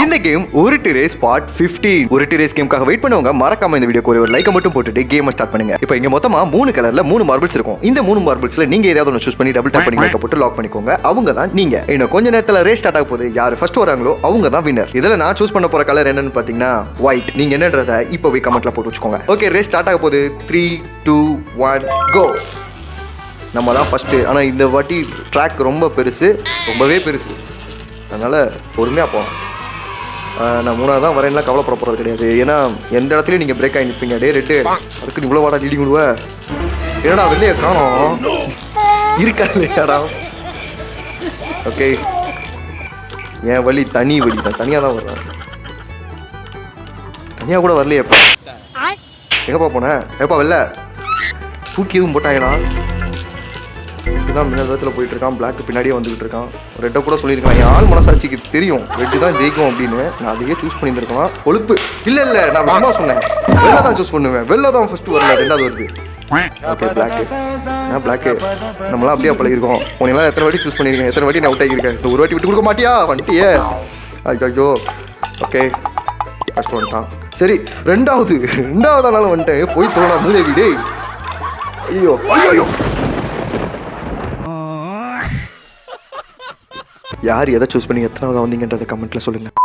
இந்த கேம் ஒரு race part 15 ஒரு ரேஸ் கேமுக்காக வெயிட் பண்ணவங்க மறக்காம இந்த வீடியோக்கு ஒரு லைக் மட்டும் போட்டுட்டு கேம் ஸ்டார்ட் பண்ணுங்க. இப்போ இங்க மொத்தமா மூணு கலர்ல மூணு மார்பிள்ஸ் இருக்கும். இந்த மூணு மார்பிள்ஸ்ல நீங்க ஏதாவது ஒன்று சூஸ் பண்ணி டபுள் டேப் பண்ணி லைக் போட்டு லாக் பண்ணிக்கோங்க. அவங்க தான் நீங்க. இன்னும் கொஞ்ச நேரத்துல ரேஸ் ஸ்டார்ட் ஆக போகுது. யார் ஃபர்ஸ்ட் வராங்களோ அவங்க தான் வின்னர் இதுல நான் சூஸ் பண்ண போற கலர் என்னன்னு பாத்தீங்கன்னா ஒயிட் நீங்க என்னன்றத இப்போவே கமெண்ட்ல போட்டு வச்சுக்கோங்க. ஓகே ரேஸ் ஸ்டார்ட் ஆக போகுது. த்ரீ டூ ஒன் கோ நம்ம தான் ஃபஸ்ட்டு ஆனால் இந்த வாட்டி ட்ராக் ரொம்ப பெருசு. ரொம்பவே பெருசு. அதனால் பொறுமையாக போகலாம் நான் மூணாவது தான் வரேன்லாம் கவலைப்பட போகிறது கிடையாது. ஏன்னா எந்த இடத்துலையும் நீங்கள் பிரேக் ஆகி நிற்பீங்க டே ரெட்டு அதுக்கு நீ இவ்வளோ வாடா லீடி விடுவ என்னடா வெளியே காணோம்? இருக்கா இல்லையாடா? ஓகே என் வழி தனி வழி தான். தனியாக தான் வரேன் தனியாக கூட வரலையேப்பா எங்கப்பா போனேன் ஏப்பா வெளில? தூக்கி எதுவும் ரெட்டு தான் முன்ன விதத்தில் போயிட்டு இருக்கான் பிளாக் பின்னாடியே வந்துகிட்டு இருக்கான். ரெட்டை கூட சொல்லியிருக்கான் என் ஆள் மனசாட்சிக்கு தெரியும். ரெட்டு தான் ஜெயிக்கும் அப்படின்னு. நான் அதையே சூஸ் பண்ணியிருந்திருக்கலாம் கொழுப்பு. இல்ல இல்ல. நான் சும்மா சொன்னேன். வெளில தான் சூஸ் பண்ணுவேன். வெளில தான் ஃபர்ஸ்ட் வரல ரெண்டாவது வருது. ஓகே பிளாக்கு நான் பிளாக்கு நம்மளாம் அப்படியே பழகிருக்கோம் உனெல்லாம் எத்தனை வாட்டி சூஸ் பண்ணியிருக்கேன்? எத்தனை வாட்டி நான் அவுட் ஆகியிருக்கேன்? இந்த ஒரு வாட்டி விட்டு கொடுக்க மாட்டியா? வந்துட்டியே. ஐயோ ஓகே ஃபர்ஸ்ட் வந்துட்டான் சரி ரெண்டாவது. ரெண்டாவது நாள் வந்துட்டேன். போய் தோணா மூலே வீடு. ஐயோ. ஐயோ யார் எதை சூஸ் பண்ணி எத்தனாவது வந்தீங்கன்றதை கமெண்ட்ல சொல்லுங்கள்